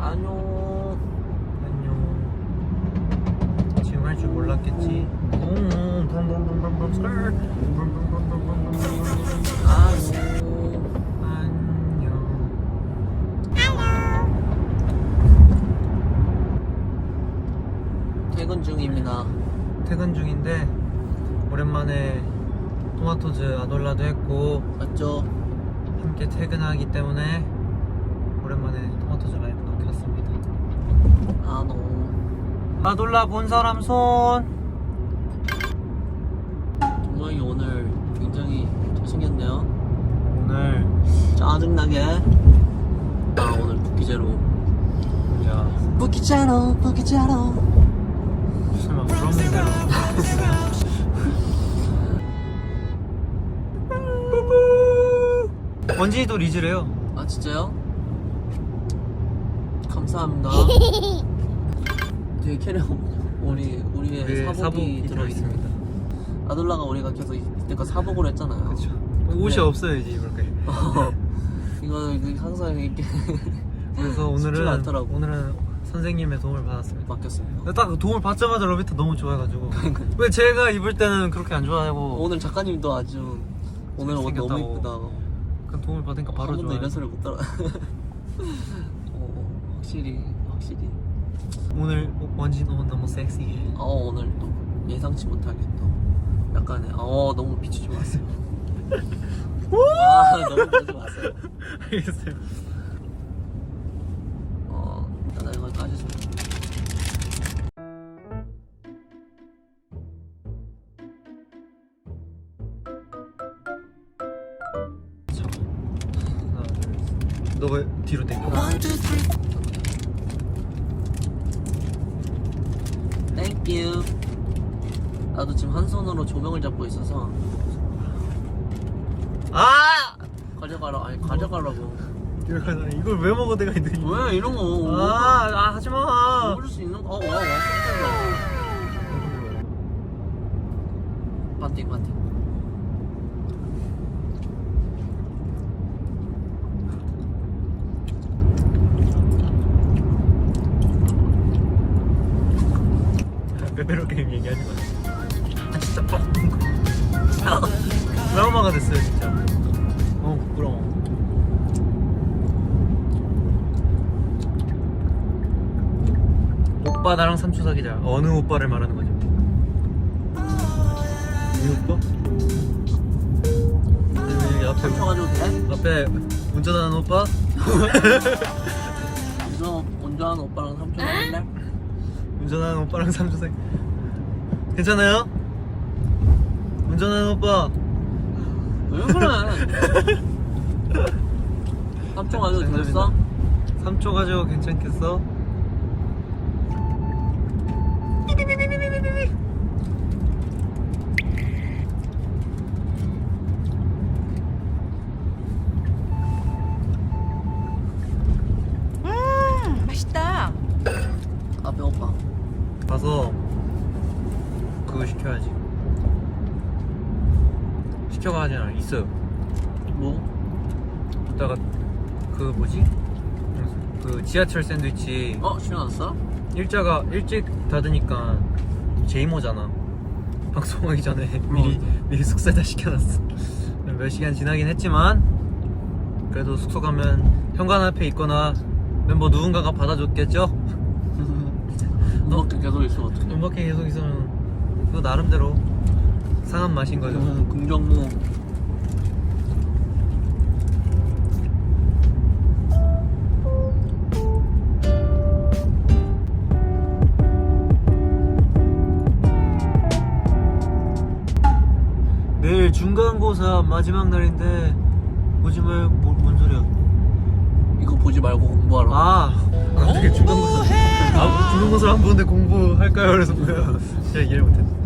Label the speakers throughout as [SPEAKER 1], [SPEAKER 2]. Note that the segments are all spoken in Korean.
[SPEAKER 1] 안녕.
[SPEAKER 2] 안녕. 지금 할 줄 몰랐겠지. 음.
[SPEAKER 1] 퇴근 중입니다.
[SPEAKER 2] 퇴근 중인데 오랜만에 토마토즈 아놀라도 했고
[SPEAKER 1] 맞죠?
[SPEAKER 2] 함께 퇴근하기 때문에 오랜만에 토마토즈 라이브 도 켰습니다.
[SPEAKER 1] 안녕.
[SPEAKER 2] 아놀라 본 사람 손.
[SPEAKER 1] 동영이 오늘 굉장히 잘생겼네요.
[SPEAKER 2] 오늘
[SPEAKER 1] 짜증나게. 아 오늘 붓기제로.
[SPEAKER 2] 자
[SPEAKER 1] 붓기제로 붓기제로.
[SPEAKER 2] 설마 그런 대로. 원진이도 리즈래요.
[SPEAKER 1] 아 진짜요? 감사합니다. 되게 캐리어 우리 우리의
[SPEAKER 2] 그
[SPEAKER 1] 사복이,
[SPEAKER 2] 사복이
[SPEAKER 1] 들어.
[SPEAKER 2] 있습니다.
[SPEAKER 1] 아돌라가 우리가 계속 이때까 사복을 했잖아요.
[SPEAKER 2] 그렇죠. 옷이
[SPEAKER 1] 네.
[SPEAKER 2] 없어요 이제 입을 게.
[SPEAKER 1] 이거는 그 항상 이렇게
[SPEAKER 2] 그래서 오늘은. 오늘은 선생님의 도움을 받았습니다.
[SPEAKER 1] 바뀌었습니다.
[SPEAKER 2] 딱 도움을 받자마자 러비트 너무 좋아해가지고 왜 제가 입을 때는 그렇게 안 좋아하고
[SPEAKER 1] 오늘 작가님도 아주 오늘 옷 너무. 이쁘다.
[SPEAKER 2] 그 도움을 받으니까 바로 좋아해.
[SPEAKER 1] 이런 소리 못 따라. 어, 확실히 확실히.
[SPEAKER 2] 오늘 원진 옷 너무 섹시해.
[SPEAKER 1] 어 오늘 또 예상치 못하게 또 약간의 어 너무 비추지 마세요. 아 너무 비추지 마세요.
[SPEAKER 2] 알겠어요.
[SPEAKER 1] 어 일단 이거 까주세요.
[SPEAKER 2] 자, 하나 둘. 셋. 너왜 뒤로 당겨?
[SPEAKER 1] 하나 땡큐. 나도 지금 한 손으로 조명을 잡고 있어서
[SPEAKER 2] 아!
[SPEAKER 1] 가져가라 아니 가져가라고.
[SPEAKER 2] 이걸 가자. 이걸 왜 먹어 내가 이들.
[SPEAKER 1] 왜 이런 거?
[SPEAKER 2] 아, 아 하지 마.
[SPEAKER 1] 먹을 수 있는 거? 어, 와, 와, 깜짝이야. 반띵, 반띵.
[SPEAKER 2] 빼빼로 게임 얘기하지 마. 아 진짜 뻥. 트라우마가 됐어요 진짜. 어 부끄러워. 오빠 나랑 3초 사귀자. 어느 오빠를 말하는 거죠? 이 오빠? 아니면 여기 앞에
[SPEAKER 1] 삼쳐가지고 돼?
[SPEAKER 2] 앞에 운전하는 오빠?
[SPEAKER 1] 운전, 운전하는 오빠랑 삼촌 할래?
[SPEAKER 2] 운전하는 오빠랑 3초 사귀. 괜찮아요? 운전하는 오빠.
[SPEAKER 1] 왜 그래? 삼촌 가지고 됐어?
[SPEAKER 2] 3초 가지고 괜찮겠어?
[SPEAKER 3] 음, 맛있다.
[SPEAKER 1] 아, 배고파.
[SPEAKER 2] 가서 그거 시켜야지. 않아 있어요.
[SPEAKER 1] 뭐?
[SPEAKER 2] 이따가 그 뭐지? 그 지하철 샌드위치
[SPEAKER 1] 어, 시원했어?
[SPEAKER 2] 일자가 일찍 닫으니까 제이모잖아. 방송하기 전에 미리 미리 숙소에다 시켜놨어. 몇 시간 지나긴 했지만 그래도 숙소 가면 현관 앞에 있거나 멤버 누군가가 받아줬겠죠?
[SPEAKER 1] 음악도 계속 있으면 어떡해.
[SPEAKER 2] 음악회 계속 있으면 그거 나름대로 상한 맛인 거죠.
[SPEAKER 1] 음, 긍정무.
[SPEAKER 2] 내일 중간고사 마지막 날인데 보지 말고 뭐, 뭔 소리야?
[SPEAKER 1] 이거 보지 말고 공부하라.
[SPEAKER 2] 아, 아 되게 중간고사. 아, 중간고사를 안 보는데 공부할까요? 그래서 뭐야? 제가 이해를 못했네.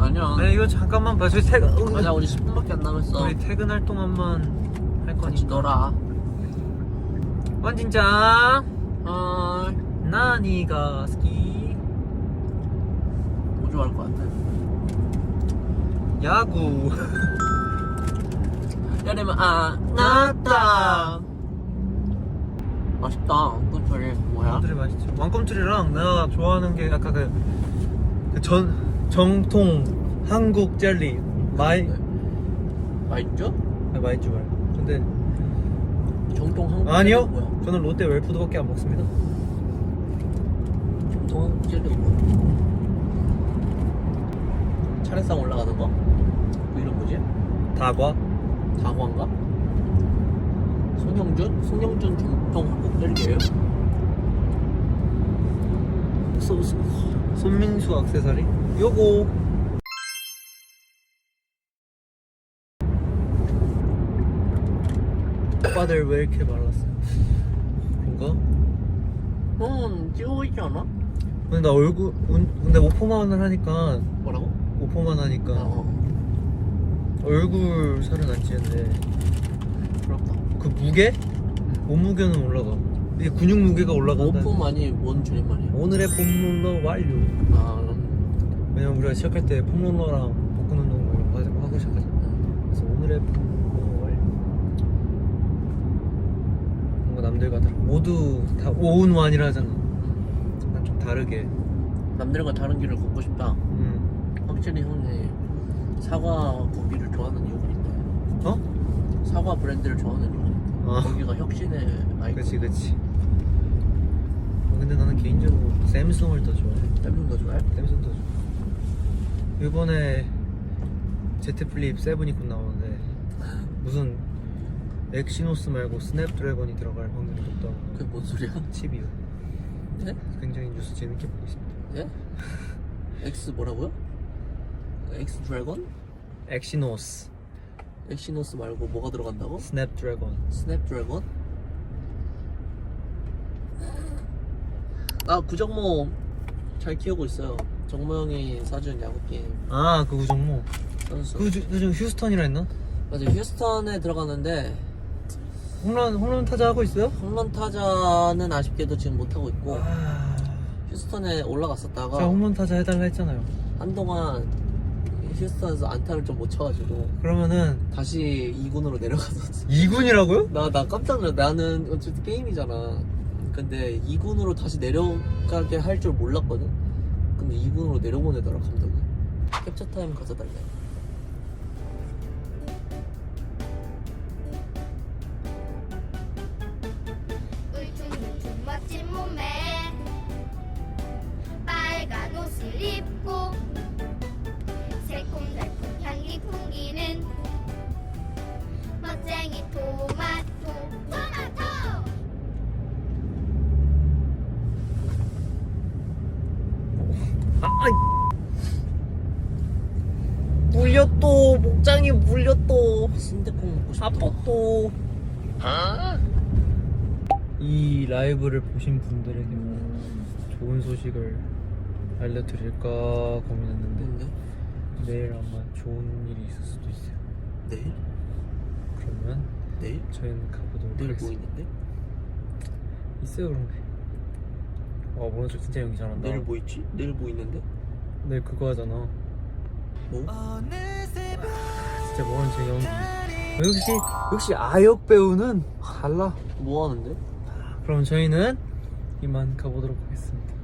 [SPEAKER 1] 아니야.
[SPEAKER 2] 네, 이거 잠깐만 봐. 저희 퇴근.
[SPEAKER 1] 아니야, 우리 10분밖에 안 남았어.
[SPEAKER 2] 우리 퇴근할 동안만 할
[SPEAKER 1] 같이
[SPEAKER 2] 거니까.
[SPEAKER 1] 놀아.
[SPEAKER 2] 원진짱,
[SPEAKER 1] 어,
[SPEAKER 2] 나니가 스키,
[SPEAKER 1] 뭐 좋아할 것 같아?
[SPEAKER 2] 야구.
[SPEAKER 1] 여름은 아, 나다. 맛있다. 왕꿈틀이 뭐야?
[SPEAKER 2] 왕꿈틀이 맛있죠. 왕꿈틀이랑 내가 좋아하는 게 아까 그, 그 전, 정통 한국 젤리 마이
[SPEAKER 1] 네. 맛있죠?
[SPEAKER 2] 아, 맛있지 말고. 근데
[SPEAKER 1] 정통 한국
[SPEAKER 2] 아니요.
[SPEAKER 1] 젤리 뭐야?
[SPEAKER 2] 저는 롯데 웰푸드밖에 안 먹습니다.
[SPEAKER 1] 정통 한국 젤리 뭐야? 차례상 올라가는 거? 그 이름 뭐지?
[SPEAKER 2] 다과.
[SPEAKER 1] 다과인가? 송영준? 송영준 정통 한국 젤리예요?
[SPEAKER 2] 소, 소, 손민수 액세서리. 요거. 오빠들 왜 이렇게 말랐어요? 그런가?
[SPEAKER 1] 형은 찍고 있지 않아?
[SPEAKER 2] 근데 나 얼굴 운- 근데 오포만을 하니까
[SPEAKER 1] 뭐라고?
[SPEAKER 2] 오포만 하니까
[SPEAKER 1] 어
[SPEAKER 2] 얼굴 살은 안 찌는데
[SPEAKER 1] 부럽다
[SPEAKER 2] 그 무게 몸무게는 올라가 이게 근육 무게가 올라간다
[SPEAKER 1] 오프 많이 뭔 줄임말이야?
[SPEAKER 2] 오늘의 폼롤러 완료.
[SPEAKER 1] 아 음,
[SPEAKER 2] 왜냐면 우리가 시작할 때 폼롤러랑 복근 운동 뭐 이런 거 하고- 하고 시작하잖아 그래서 오늘의 폼롤러 완료. 뭔가 남들과 다르 모두 다 오운완이라 하잖아. 난좀 다르게.
[SPEAKER 1] 남들과 다른 길을 걷고 싶다.
[SPEAKER 2] 음.
[SPEAKER 1] 확실히 형이 사과 거기를 좋아하는 이유가 있다
[SPEAKER 2] 어?
[SPEAKER 1] 사과 브랜드를 좋아하는 이유가
[SPEAKER 2] 아.
[SPEAKER 1] 거기가 혁신의 아이콘
[SPEAKER 2] 그치 그치 어, 근데 나는 개인적으로 샘송을 더 좋아해
[SPEAKER 1] 땀좀 더 좋아해?
[SPEAKER 2] 샘송 더 좋아 이번에 제트 플립 세븐이 곧 나오는데 무슨 엑시노스 말고 스냅드래곤이 들어갈 확률이 높다고
[SPEAKER 1] 그게 뭔 소리야?
[SPEAKER 2] 칩이요
[SPEAKER 1] 네?
[SPEAKER 2] 굉장히 뉴스 재밌게 보고 있습니다
[SPEAKER 1] 예? X 뭐라고요? X 드래곤?
[SPEAKER 2] 엑시노스
[SPEAKER 1] 엑시노스 말고 뭐가 들어간다고?
[SPEAKER 2] 스냅드래곤
[SPEAKER 1] 스냅 드래곤? 아 구정모 잘 키우고 있어요 정모 형이 사준 야구 게임
[SPEAKER 2] 아 그거 정모
[SPEAKER 1] 선수
[SPEAKER 2] 그거 주- 요즘 휴스턴이라 했나?
[SPEAKER 1] 맞아 휴스턴에 들어갔는데
[SPEAKER 2] 홈런 홈런 타자 하고 있어요?
[SPEAKER 1] 홈런 타자는 아쉽게도 지금 못 하고 있고
[SPEAKER 2] 아...
[SPEAKER 1] 휴스턴에 올라갔었다가
[SPEAKER 2] 제가 홈런 타자 해달라 했잖아요
[SPEAKER 1] 한동안 휴스턴에서 안타를 좀 못 쳐가지고
[SPEAKER 2] 그러면은
[SPEAKER 1] 다시 2군으로 내려갔었지
[SPEAKER 2] 2군이라고요?
[SPEAKER 1] 나, 나 깜짝 놀랐 나는 어쨌든 게임이잖아. 근데 2군으로 다시 내려가게 할 줄 몰랐거든? 근데 2군으로 내려보내더라 감독이. 캡처 타임 가져달래 순대국 먹고 싶다
[SPEAKER 2] 아팠또 이 라이브를 보신 분들에게 좋은 소식을 알려드릴까 고민했는데
[SPEAKER 1] 근데
[SPEAKER 2] 내일 아마 좋은 일이 있을 수도 있어요
[SPEAKER 1] 내일?
[SPEAKER 2] 그러면
[SPEAKER 1] 내일?
[SPEAKER 2] 저희는 가보도록
[SPEAKER 1] 내일 뭐
[SPEAKER 2] 하겠습니다
[SPEAKER 1] 있는데?
[SPEAKER 2] 있어요 그런 게 와, 오늘 진짜 연기 잘한다
[SPEAKER 1] 내일 뭐 있지? 내일 뭐 있는데?
[SPEAKER 2] 내일 그거 하잖아
[SPEAKER 1] 뭐?
[SPEAKER 2] 진짜 뭐하는 제 연기 역시 역시 아역 배우는 달라.
[SPEAKER 1] 뭐 하는데?
[SPEAKER 2] 그럼 저희는 이만 가보도록 하겠습니다.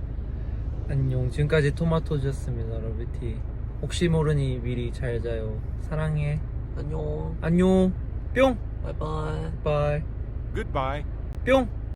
[SPEAKER 2] 안녕. 지금까지 토마토즈였습니다 러비티. 혹시 모르니 미리 잘 자요. 사랑해.
[SPEAKER 1] 안녕.
[SPEAKER 2] 안녕. 뿅.
[SPEAKER 1] 바이바이.
[SPEAKER 2] 바이.
[SPEAKER 4] Goodbye.
[SPEAKER 2] 뿅